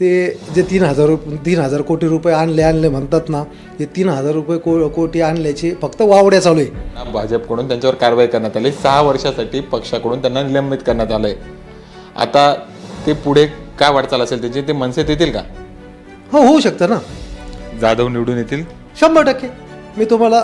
ते जे तीन हजार रुप तीन हजार कोटी रुपये आणले आणले म्हणतात ना हे तीन हजार रुपये को कोटी आणल्याचे फक्त वावड्या चालू आहे. भाजपकडून त्यांच्यावर कारवाई करण्यात आली. सहा वर्षासाठी पक्षाकडून त्यांना निलंबित करण्यात आलंय. आता ते पुढे काय वाटचाल असेल त्याची? ते मनसेत येतील का? हो होऊ शकतं ना. जाधव निवडून येतील? शंभर टक्के. मी तुम्हाला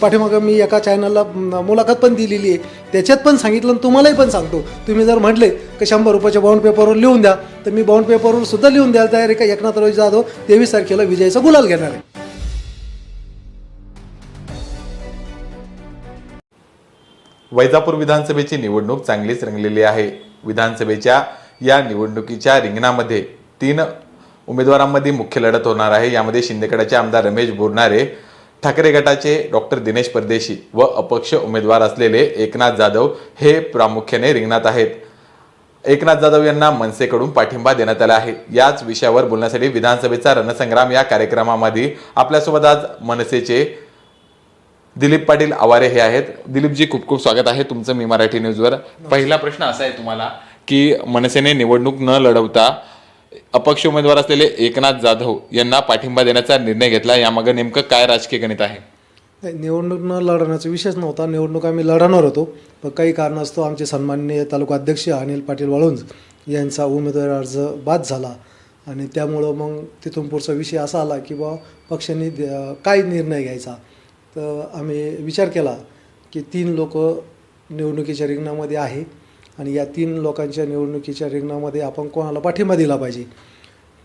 पाठीमागं मी एका चॅनलला मुलाखत पण दिलेली आहे. त्याच्यात पण सांगितलं आणि तुम्हालाही पण सांगतो. तुम्ही जर म्हटले की शंभर रुपयाच्या बाउंड पेपरवर लिहून द्या तर मी बाउंड पेपरवर सुद्धा लिहून द्यायला तयार आहे का? एकनाथराव जाधव तेवीस तारखेला विजयाचा गुलाल घेणार आहे. वैजापूर विधानसभेची निवडणूक चांगलीच रंगलेली आहे. विधानसभेच्या या निवडणुकीच्या रिंगणामध्ये तीन उमेदवारांमध्ये मुख्य लढत होणार आहे. यामध्ये शिंदेकडाचे आमदार रमेश बोरणारे ठाकरे गटाचे डॉक्टर दिनेश परदेशी व अपक्ष उमेदवार असलेले एकनाथ जाधव हे प्रामुख्याने रिंगणात आहेत. एकनाथ जाधव यांना मनसेकडून पाठिंबा देण्यात आला आहे. याच विषयावर बोलण्यासाठी विधानसभेचा रणसंग्राम या कार्यक्रमामध्ये आपल्यासोबत आज मनसेचे दिलीप पाटील आवारे हे आहेत. दिलीपजी खूप खूप स्वागत आहे तुमचं मी मराठी न्यूजवर. पहिला प्रश्न असा आहे तुम्हाला की मनसेने निवडणूक न लढवता अपक्ष उमेदवार असलेले एकनाथ जाधव यांना पाठिंबा देण्याचा निर्णय घेतला. यामागे नेमकं काय राजकीय गणित आहे? निवडणूक न लढवण्याचा विषयच नव्हता. निवडणूक आम्ही लढवणार होतो. पण काही कारणास्तव आमचे सन्माननीय तालुका अध्यक्ष अनिल पाटील वाळुंज यांचा उमेदवार अर्ज बाद झाला. आणि त्यामुळं मग तिथून पुढचा विषय असा आला की बा पक्षांनी द- काय निर्णय घ्यायचा? तर आम्ही विचार केला की तीन लोक निवडणुकीच्या रिंगणामध्ये आहे. आणि या तीन लोकांच्या निवडणुकीच्या रिंगणामध्ये आपण कोणाला पाठिंबा दिला पाहिजे?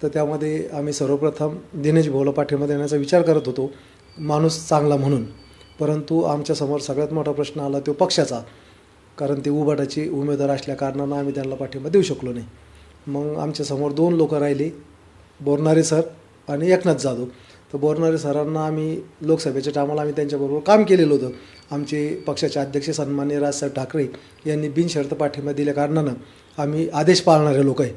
तर त्यामध्ये आम्ही सर्वप्रथम दिनेश भाऊला पाठिंबा देण्याचा विचार करत होतो. माणूस चांगला म्हणून. परंतु आमच्यासमोर सगळ्यात मोठा प्रश्न आला तो पक्षाचा. कारण ते उबाटाचे उमेदवार असल्या कारणानं आम्ही त्यांना पाठिंबा देऊ शकलो नाही. मग आमच्यासमोर दोन लोकं राहिले बोरणारे सर आणि एकनाथ जाधव. तर बोरणारे सरांना आम्ही लोकसभेच्या टायमाला आम्ही त्यांच्याबरोबर काम केलेलं होतं. आमचे पक्षाचे अध्यक्ष सन्मान्य राजसाहेब ठाकरे यांनी बिनशर्त पाठिंबा दिल्या कारणानं आम्ही आदेश पाळणारे लोक आहे.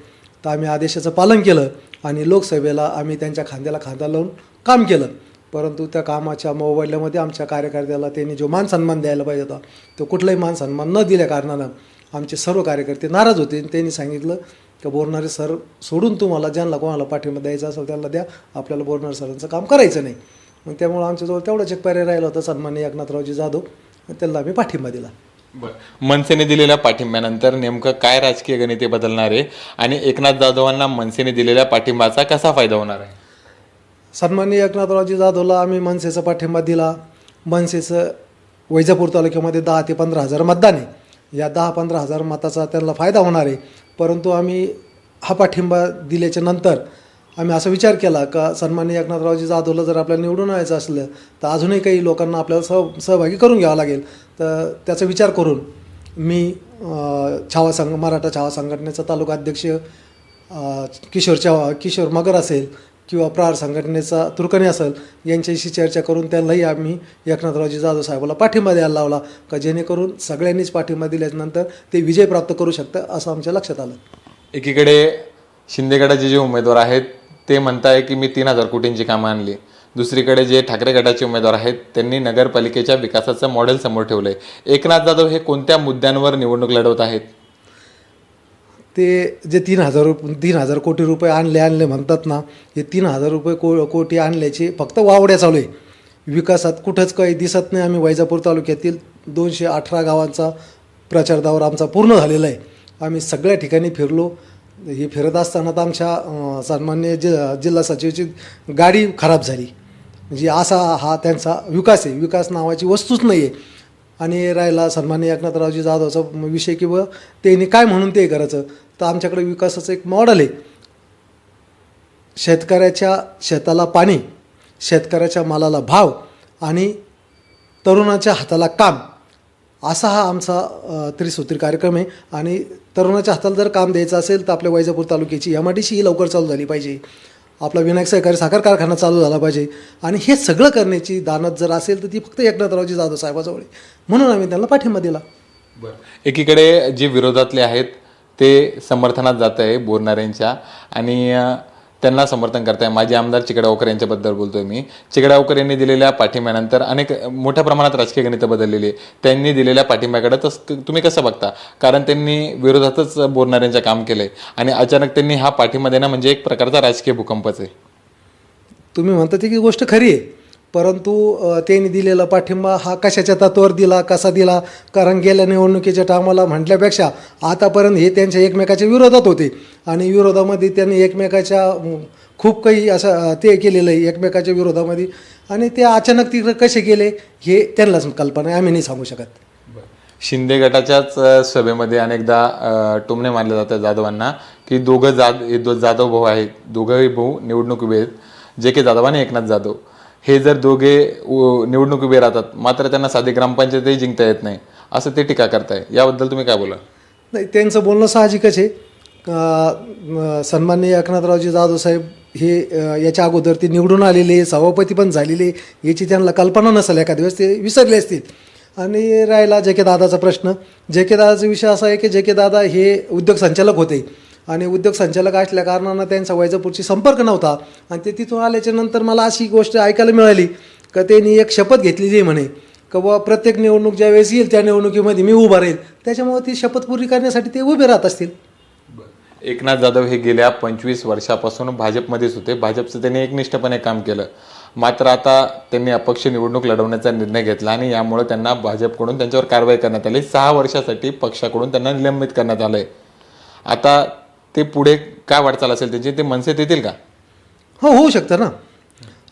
तर आम्ही आदेशाचं पालन केलं आणि लोकसभेला आम्ही त्यांच्या खांद्याला खांदा लावून काम केलं. परंतु त्या कामाच्या मोबाईलमध्ये आमच्या कार्यकर्त्याला त्यांनी जो मान सन्मान द्यायला पाहिजे होता तो कुठलाही मान सन्मान न दिल्या कारणानं आमचे सर्व कार्यकर्ते नाराज होते. आणि त्यांनी सांगितलं की बोरणारे सर सोडून तुम्हाला ज्यांना कोणाला पाठिंबा द्यायचा असेल त्यांना द्या. आपल्याला बोरणारे सरांचं काम करायचं नाही. मग त्यामुळं आमच्याजवळ तेवढाच एक पर्याय राहिला होता सन्मान्य एकनाथरावजी जाधव. त्यांना आम्ही पाठिंबा दिला. मनसेने दिलेल्या पाठिंब्यानंतर नेमकं काय राजकीय गणिते बदलणार आहे? आणि एकनाथ जाधवांना मनसेने दिलेल्या पाठिंबाचा कसा फायदा होणार आहे? सन्माननीय एकनाथरावजी जाधवला आम्ही मनसेचा पाठिंबा दिला. मनसेचं वैजापूर तालुक्यामध्ये दहा ते पंधरा हजार मतदान आहे. या दहा पंधरा हजार मताचा त्यांना फायदा होणार आहे. परंतु आम्ही हा पाठिंबा दिल्याच्या नंतर आम्ही असा विचार केला का सन्मान्य एकनाथरावजी जाधवला जर आपल्याला निवडून यायचं असलं तर अजूनही काही लोकांना आपल्याला सह सहभागी करून घ्यावं लागेल. तर त्याचा विचार करून मी छावा संघ मराठा छावा संघटनेचा तालुका अध्यक्ष किशोर छावा किशोर मगर असेल किंवा प्रहार संघटनेचा तुर्कणी असेल यांच्याशी चर्चा करून त्यांनाही आम्ही एकनाथरावजी जाधव साहेबाला पाठिंबा द्यायला लावला का जेणेकरून सगळ्यांनीच पाठिंबा दिल्यानंतर ते विजय प्राप्त करू शकतं असं आमच्या लक्षात आलं. एकीकडे शिंदेगडाचे जे उमेदवार आहेत ते म्हणताय की मी तीन हजार कोटींची कामं आणली. दुसरीकडे जे ठाकरे गटाचे उमेदवार आहेत त्यांनी नगरपालिकेच्या विकासाचं मॉडेल समोर ठेवलं आहे एकनाथ जाधव हे कोणत्या मुद्द्यांवर निवडणूक लढवत आहेत? ते जे तीन हजार रुप तीन हजार कोटी रुपये आणले आणले म्हणतात ना हे तीन हजार रुपये को कोटी आणल्याचे फक्त वावड्या चालू आहे. विकासात कुठंच काही दिसत नाही. आम्ही वैजापूर तालुक्यातील दोनशे अठरा गावांचा प्रचार दौर आमचा पूर्ण झालेला आहे. आम्ही सगळ्या ठिकाणी फिरलो. हे फिरत असताना तर आमच्या सन्मान्य जि जिल्हा सचिवची गाडी खराब झाली. म्हणजे असा हा त्यांचा विकास आहे. विकास नावाची वस्तूच नाही आहे आणि राहिला सन्मान्य एकनाथरावजी जाधवचा विषय किंवा त्यांनी काय म्हणून ते करायचं? तर आमच्याकडे विकासाचं एक मॉडेल आहे. शेतकऱ्याच्या शेताला पाणी शेतकऱ्याच्या मालाला भाव आणि तरुणाच्या हाताला काम. असा हा आमचा त्रिसूत्री कार्यक्रम आहे. आणि तरुणाच्या हाताला जर काम द्यायचं असेल तर आपल्या वैजापूर तालुक्याची एम आय डी सी ही लवकर चालू झाली पाहिजे. आपला विनायक सहकारी साखर कारखाना चालू झाला पाहिजे. आणि हे सगळं करण्याची दानत जर असेल तर ती फक्त एकनाथरावजी जाधव साहेबाजवळ म्हणून आम्ही त्यांना पाठिंबा दिला. एकीकडे जे विरोधातले आहेत ते समर्थनात जात आहे बोरणाऱ्यांच्या आणि त्यांना समर्थन करताय. माजी आमदार चिकडावकर यांच्याबद्दल बोलतोय मी. चिकडावकर यांनी दिलेल्या पाठिंब्यानंतर अनेक मोठ्या प्रमाणात राजकीय गणितं बदललेली आहे. त्यांनी दिलेल्या पाठिंब्याकडे तस तुम्ही कसं बघता? कारण त्यांनी विरोधातच बोलणाऱ्यांचं काम केलंय. आणि अचानक त्यांनी हा पाठिंबा देणं म्हणजे एक प्रकारचा राजकीय भूकंपच आहे. तुम्ही म्हणता ती की गोष्ट खरी आहे. परंतु त्यांनी दिलेला पाठिंबा हा कशाच्या तत्वावर दिला कसा दिला? कारण गेल्या निवडणुकीच्या टायमाला म्हटल्यापेक्षा आतापर्यंत हे त्यांच्या एकमेकाच्या विरोधात होते. आणि विरोधामध्ये त्यांनी एकमेकाच्या खूप काही असं ते केलेलं आहे एकमेकाच्या विरोधामध्ये. आणि ते अचानक तिकडे कसे गेले हे त्यांनाच कल्पना आहे आम्ही नाही सांगू शकत. शिंदे गटाच्याच सभेमध्ये अनेकदा टोमणे मानले जातात जाधवांना की दोघं जाद हे दो जाधव भाऊ आहेत दोघंही भाऊ निवडणूक उभे आहेत. जे की जाधव आणि एकनाथ जाधव. हे जर दोघे निवडणूक उभे राहतात मात्र त्यांना साधी ग्रामपंचायतही जिंकता येत नाही. असं ते टीका करताय. याबद्दल तुम्ही काय बोला नाही त्यांचं बोलणं साहजिकच आहे. सन्माननीय एकनाथरावजी जाधव साहेब हे याच्या अगोदर ते निवडून आलेले सभापती पण झालेले याची त्यांना कल्पना नसेल एखाद्या दिवस ते विसरले असतील. आणि राहिला जे के दादाचा प्रश्न. जे के दादाचा विषय असा आहे की जे के दादा हे उद्योग संचालक होते. आणि उद्योग संचालक असल्या कारणानं त्यांचा वैजापूरशी संपर्क नव्हता. आणि ते तिथून आल्याच्यानंतर मला अशी गोष्ट ऐकायला मिळाली का त्यांनी एक शपथ घेतलेली आहे म्हणे का बुवा प्रत्येक निवडणूक ज्यावेळेस येईल त्या निवडणुकीमध्ये मी उभा राहील. त्याच्यामुळे ती शपथ पूर्ण करण्यासाठी ते उभे राहत असतील. एकनाथ जाधव हे गेल्या पंचवीस वर्षापासून भाजपमध्येच होते. भाजपचं त्यांनी एकनिष्ठपणे काम केलं. मात्र आता त्यांनी अपक्ष निवडणूक लढवण्याचा निर्णय घेतला आणि यामुळे त्यांना भाजपकडून त्यांच्यावर कारवाई करण्यात आली. सहा वर्षासाठी पक्षाकडून त्यांना निलंबित करण्यात आलं आहे आता ते पुढे काय वाटचाल असेल त्यांची? ते मनसेत येतील का? हो होऊ शकतं ना.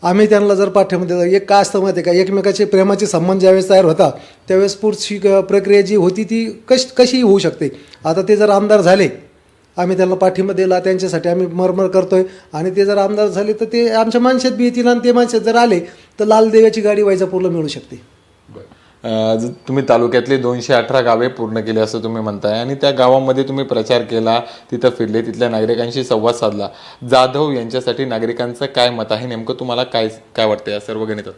आम्ही त्यांना जर पाठ्यमध्ये एक का असतं माहिती आहे का? एकमेकाचे प्रेमाचे संबंध ज्यावेळेस तयार होता त्यावेळेस पुढची क- प्रक्रिया जी होती ती कश कशीही होऊ शकते. आता ते जर आमदार झाले आम्ही त्यांना पाठिंबा दिला त्यांच्यासाठी आम्ही मरमर करतोय. आणि ते जर आमदार झाले तर ते आमच्या माणसात बी येतील आणि ते माणसात जर आले तर लाल देवाची गाडी वैजापूरला मिळू शकते. तुम्ही तालुक्यातली दोनशे अठरा गावे पूर्ण केली असं तुम्ही म्हणताय आणि त्या गावामध्ये तुम्ही प्रचार केला तिथं फिरले तिथल्या नागरिकांशी संवाद साधला. जाधव यांच्यासाठी नागरिकांचं काय मत आहे? नेमकं तुम्हाला काय काय वाटतं या सर्व गणितात?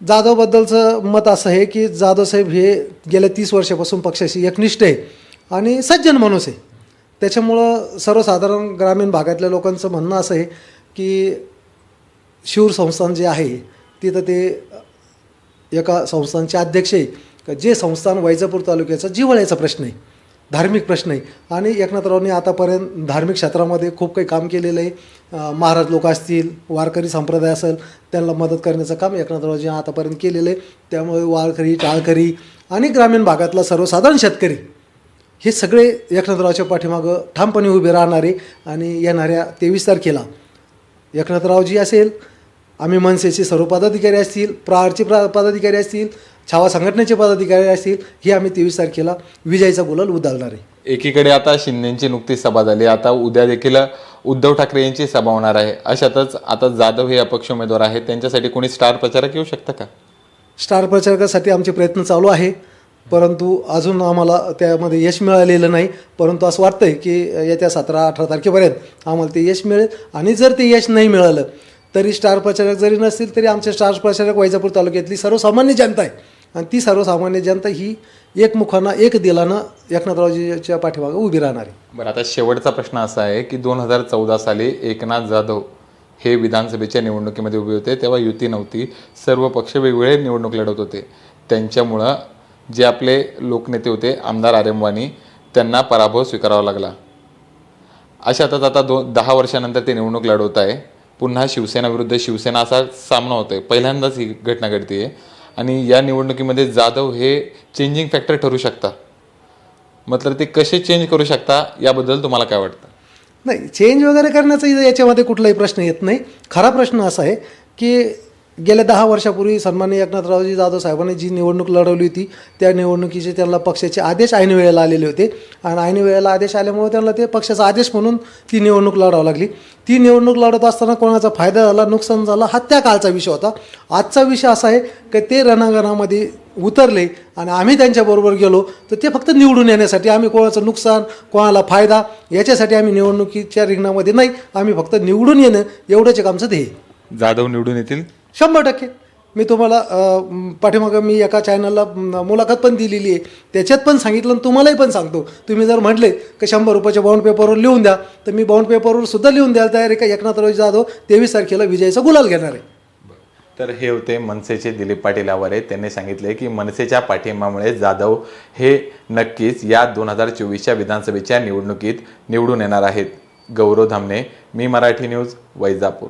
जाधवबद्दलचं मत असं आहे की जाधव साहेब हे गेल्या तीस वर्षापासून पक्षाशी एकनिष्ठ आहे आणि सज्जन माणूस आहे. त्याच्यामुळं सर्वसाधारण ग्रामीण भागातल्या लोकांचं म्हणणं असं आहे की शिवर संस्थान जे आहे तिथं ते एका संस्थानचे अध्यक्ष आहे. का जे संस्थान वैजापूर तालुक्याचा जिव्हाळ्याचा प्रश्न आहे धार्मिक प्रश्न आहे. आणि एकनाथरावने आतापर्यंत धार्मिक क्षेत्रामध्ये खूप काही काम केलेलं आहे. महाराज लोक असतील वारकरी संप्रदाय असेल त्यांना मदत करण्याचं काम एकनाथरावजी आतापर्यंत केलेलं आहे. त्यामुळे वारकरी टाळकरी आणि ग्रामीण भागातला सर्वसाधारण शेतकरी हे सगळे एकनाथरावच्या पाठीमागं ठामपणे उभे राहणारे आणि येणाऱ्या तेवीस तारखेला एकनाथरावजी असेल आम्ही मनसेचे सर्व पदाधिकारी असतील प्रहारचे प्रा पदाधिकारी असतील छावा संघटनेचे पदाधिकारी असतील हे आम्ही तेवीस तारखेला विजयाचा गुलाल उधळणार आहे. एकीकडे आता शिंदेची नुकतीच सभा झाली आता उद्या देखील उद्धव ठाकरे यांची सभा होणार आहे. अशातच आता जाधव हे अपक्ष उमेदवार आहेत त्यांच्यासाठी कोणी स्टार प्रचारक येऊ शकतं का? स्टार प्रचारकासाठी आमचे प्रयत्न चालू आहे. परंतु अजून आम्हाला त्यामध्ये यश मिळालेलं नाही. परंतु असं वाटतं आहे की येत्या सतरा अठरा तारखेपर्यंत आम्हाला ते यश मिळेल आणि जर ते यश नाही मिळालं तरी स्टार प्रचारक जरी नसतील तरी आमचे स्टार प्रचारक वैजापूर तालुक्यातली सर्वसामान्य जनता आहे. आणि ती सर्वसामान्य जनता ही एकमुखानं एक दिलानं एकनाथरावजीच्या पाठीमागं उभी राहणार आहे. बरं आता शेवटचा प्रश्न असा आहे की दोन हजार चौदा साली एकनाथ जाधव हे विधानसभेच्या निवडणुकीमध्ये उभे होते. तेव्हा युती नव्हती. सर्व पक्ष वेगवेगळे निवडणूक लढवत होते. त्यांच्यामुळं जे आपले लोकनेते होते आमदार आरेमवानी त्यांना पराभव स्वीकारावा लागला. अशातच आता दो दहा वर्षानंतर ते निवडणूक लढवत आहे. पुन्हा शिवसेना विरुद्ध शिवसेना असा सामना होतोय. पहिल्यांदाच ही घटना घडते आहे आणि या निवडणुकीमध्ये जाधव हे चेंजिंग फॅक्टर ठरू शकता. मतलब ते कसे चेंज करू शकता याबद्दल तुम्हाला काय वाटतं? नाही चेंज वगैरे करण्याचा याच्यामध्ये कुठलाही प्रश्न येत नाही. खरा प्रश्न असा आहे की गेल्या दहा वर्षापूर्वी सन्माननीय एकनाथरावजी जाधव साहेबांनी जी निवडणूक लढवली होती त्या निवडणुकीचे त्यांना पक्षाचे आदेश ऐन वेळेला आलेले होते. आणि ऐन वेळेला आदेश आल्यामुळे त्यांना ते पक्षाचा आदेश म्हणून ती निवडणूक लढावं लागली. ती निवडणूक लढत असताना कोणाचा फायदा झाला नुकसान झाला हा त्या काळचा विषय होता. आजचा विषय असा आहे की ते रणांगणामध्ये उतरले आणि आम्ही त्यांच्याबरोबर गेलो तर ते फक्त निवडून येण्यासाठी आम्ही कोणाचं नुकसान कोणाला फायदा याच्यासाठी आम्ही निवडणुकीच्या रिंगणामध्ये नाही. आम्ही फक्त निवडून येणं एवढंच एक आमचं ध्येय. जाधव निवडून येतील. शंभर टक्के. मी तुम्हाला पाठीमागं मी एका चॅनलला मुलाखत पण दिलेली आहे. त्याच्यात पण सांगितलं आणि तुम्हालाही पण सांगतो. तुम्ही जर म्हटले की शंभर रुपयाच्या बाउंड पेपरवर लिहून द्या तर मी बाउंड पेपरवर सुद्धा लिहून द्यायला तयार आहे का? एकनाथराव जाधव तेवीस तारखेला विजयाचा गुलाल घेणार आहे. तर हे होते मनसेचे दिलीप पाटील आवारे. त्यांनी सांगितले की मनसेच्या पाठिंबामुळे जाधव हे नक्कीच या दोन हजार चोवीसच्या विधानसभेच्या निवडणुकीत निवडून येणार आहेत. गौरव धामणे मी मराठी न्यूज वैजापूर.